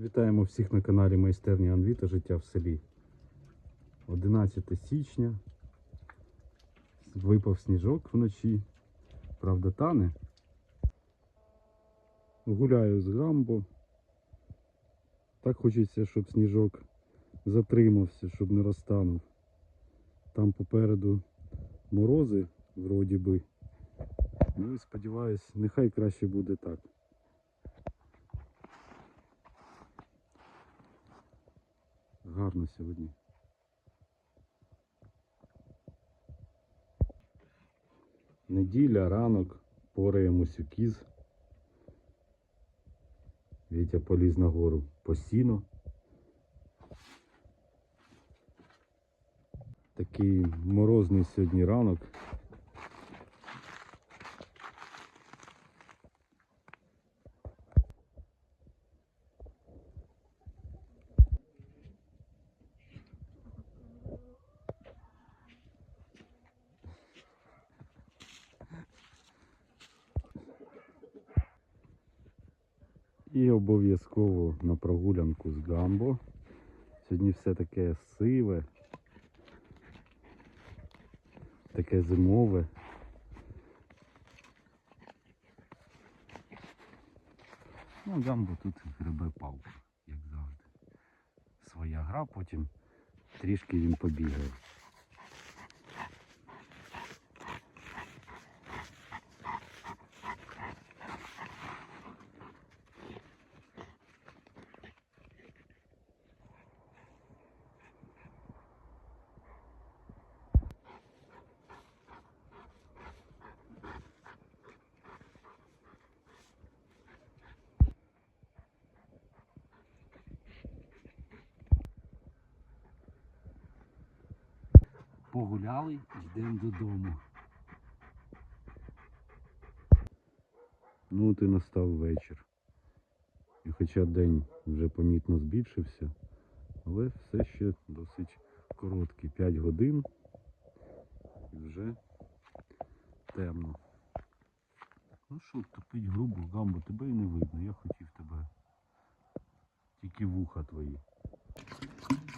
Вітаємо всіх на каналі Майстерня Анві та життя в селі. 11 січня. Випав сніжок вночі. Правда, тане. Гуляю з гамбо. Так хочеться, щоб сніжок затримався, щоб не розтанув. Там попереду морози, вроді би. Ну і сподіваюсь, нехай краще буде так. Гарно сьогодні. Неділя, ранок, пораємось у кіз. Вітя поліз нагору по сіно. Такий морозний сьогодні ранок. І обов'язково на прогулянку з гамбо. Сьогодні все таке сиве, таке зимове. Ну, гамбо тут грибе палку, як завжди. Своя гра, потім трішки він побігає. Погуляли, йдемо додому. Ну, от і настав вечір. І хоча день вже помітно збільшився, але все ще досить короткий. 5 годин і вже темно. Ну що, топить грубо, гамбо, тебе і не видно. Я хотів тебе. Тільки вуха твої.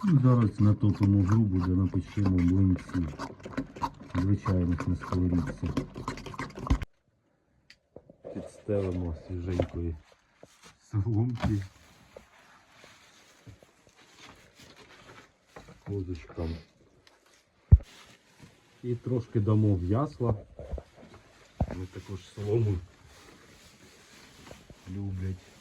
Ну, Зараз натопимо грубу, де напечемо млинці. Звичайних на сковорідці. Підстелимо свіженької соломки. Козочкам. І трошки дамо в'ясла. Вони також солому люблять.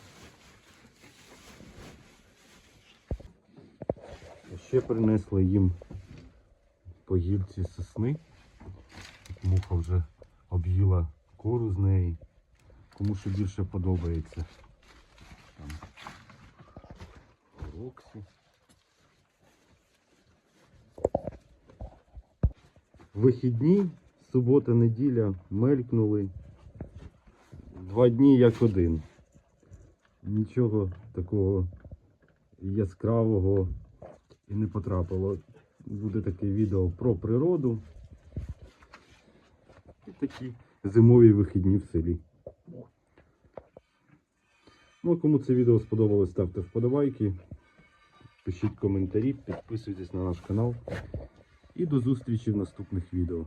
Ще принесли їм по гілці сосни. Муха вже об'їла кору з неї. Кому що більше подобається. Там Роксі. Вихідні, субота, неділя мелькнули. Два дні як один. Нічого такого яскравого і не потрапило. Буде таке відео про природу. І такі зимові вихідні в селі. Ну, а кому це відео сподобалось, ставте вподобайки, пишіть коментарі, підписуйтесь на наш канал. І до зустрічі в наступних відео.